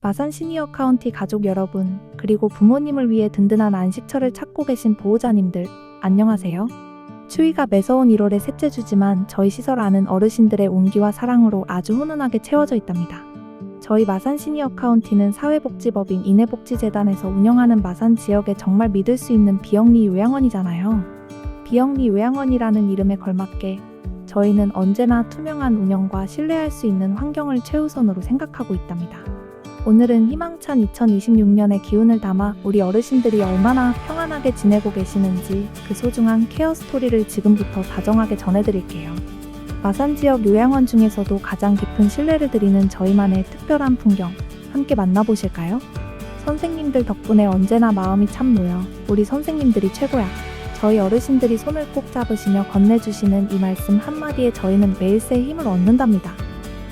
마산 시니어 카운티 가족 여러분, 그리고 부모님을 위해 든든한 안식처를 찾고 계신 보호자님들, 안녕하세요. 추위가 매서운 1월의 셋째 주지만 저희 시설 안은 어르신들의 온기와 사랑으로 아주 훈훈하게 채워져 있답니다. 저희 마산 시니어 카운티는 사회복지법인 인해복지재단에서 운영하는 마산 지역에 정말 믿을 수 있는 비영리 요양원이잖아요. 비영리 요양원이라는 이름에 걸맞게 저희는 언제나 투명한 운영과 신뢰할 수 있는 환경을 최우선으로 생각하고 있답니다. 오늘은 희망찬 2026년의 기운을 담아 우리 어르신들이 얼마나 평안하게 지내고 계시는지 그 소중한 케어 스토리를 지금부터 다정하게 전해드릴게요. 마산 지역 요양원 중에서도 가장 깊은 신뢰를 드리는 저희만의 특별한 풍경 함께 만나보실까요? 선생님들 덕분에 언제나 마음이 참 놓여 우리 선생님들이 최고야. 저희 어르신들이 손을 꼭 잡으시며 건네주시는 이 말씀 한마디에 저희는 매일 새 힘을 얻는답니다.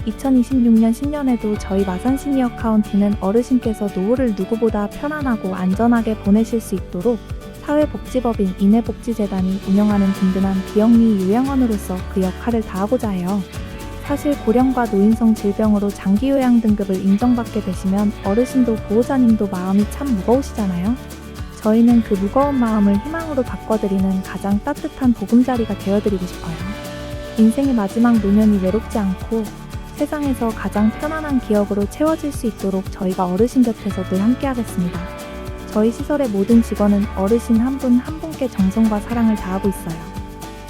2026년 신년에도 저희 마산 시니어 카운티는 어르신께서 노후를 누구보다 편안하고 안전하게 보내실 수 있도록 사회복지법인 인해복지재단이 운영하는 든든한 비영리 요양원으로서 그 역할을 다하고자 해요. 사실 고령과 노인성 질병으로 장기 요양 등급을 인정받게 되시면 어르신도 보호자님도 마음이 참 무거우시잖아요. 저희는 그 무거운 마음을 희망으로 바꿔드리는 가장 따뜻한 보금자리가 되어드리고 싶어요. 인생의 마지막 노년이 외롭지 않고 세상에서 가장 편안한 기억으로 채워질 수 있도록 저희가 어르신 곁에서 늘 함께하겠습니다. 저희 시설의 모든 직원은 어르신 한분한 분께 정성과 사랑을 다하고 있어요.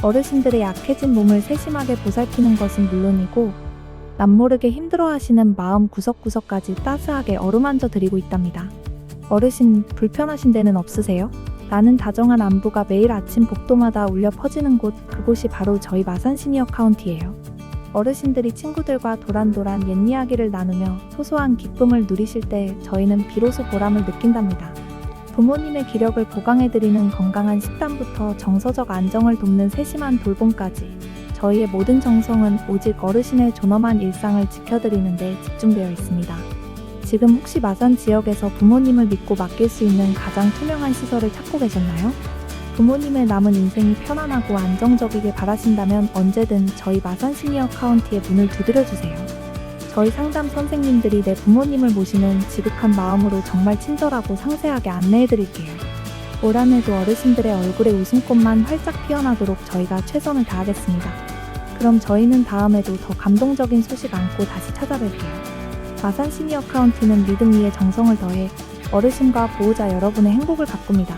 어르신들의 약해진 몸을 세심하게 보살피는 것은 물론이고 남모르게 힘들어하시는 마음 구석구석까지 따스하게 어루만져 드리고 있답니다. 어르신 불편하신 데는 없으세요? 나는 다정한 안부가 매일 아침 복도마다 울려 퍼지는 곳 그곳이 바로 저희 마산 시니어 카운티예요. 어르신들이 친구들과 도란도란 옛 이야기를 나누며 소소한 기쁨을 누리실 때 저희는 비로소 보람을 느낀답니다. 부모님의 기력을 보강해드리는 건강한 식단부터 정서적 안정을 돕는 세심한 돌봄까지 저희의 모든 정성은 오직 어르신의 존엄한 일상을 지켜드리는 데 집중되어 있습니다. 지금 혹시 마산 지역에서 부모님을 믿고 맡길 수 있는 가장 투명한 시설을 찾고 계셨나요? 부모님의 남은 인생이 편안하고 안정적이길 바라신다면 언제든 저희 마산 시니어 카운티의 문을 두드려주세요. 저희 상담 선생님들이 내 부모님을 모시는 지극한 마음으로 정말 친절하고 상세하게 안내해드릴게요. 올 한 해도 어르신들의 얼굴에 웃음꽃만 활짝 피어나도록 저희가 최선을 다하겠습니다. 그럼 저희는 다음에도 더 감동적인 소식 안고 다시 찾아뵐게요. 마산 시니어 카운티는 믿음 위에 정성을 더해 어르신과 보호자 여러분의 행복을 가꿉니다.